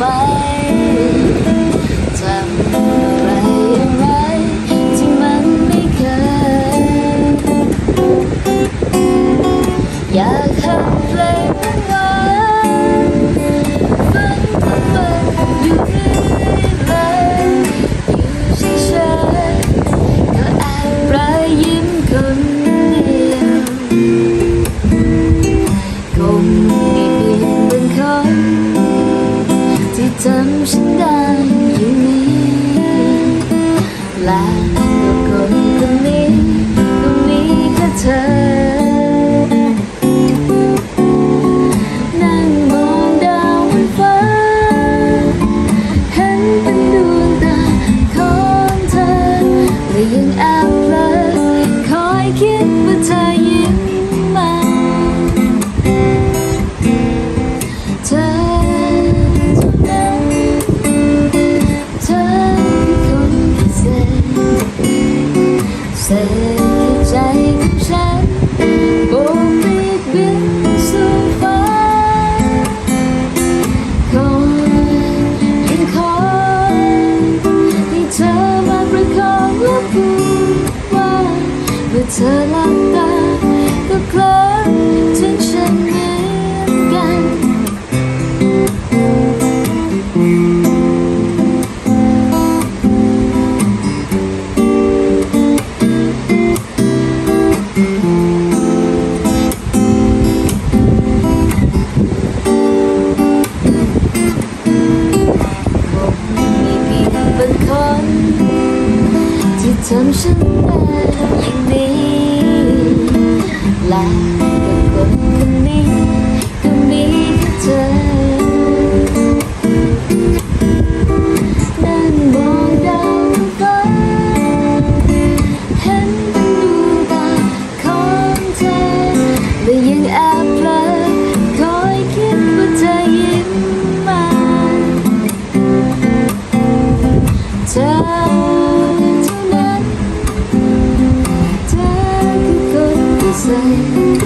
Bye. นั่งมองดาวบนฟ้าเห็นเป็นดวงตาของเธอและยังแอบเพลอคอยคิดว่าเธอยิ้มมาเธอ ทำฉันได้อย่างนี้และกับคนคนนี้ก็มีแค่เธอนั่งมองดาวบนฟ้าเห็นเป็นดวงตาของเธอและยัง เศษ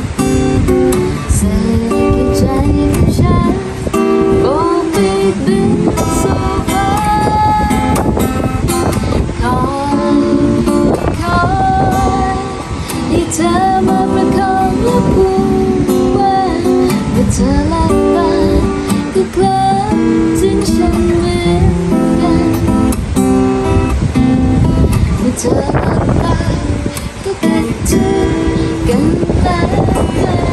เศษกินใจของฉันโบกปีกบินสู่ฟ้าคอยคอยให้เธอมาประคองและพูดว่าเมื่อเธอหลับตาก็เคลิ้มถึงฉันเหมือนกันเมื่อเธอหลับตาก็คิดถึง love.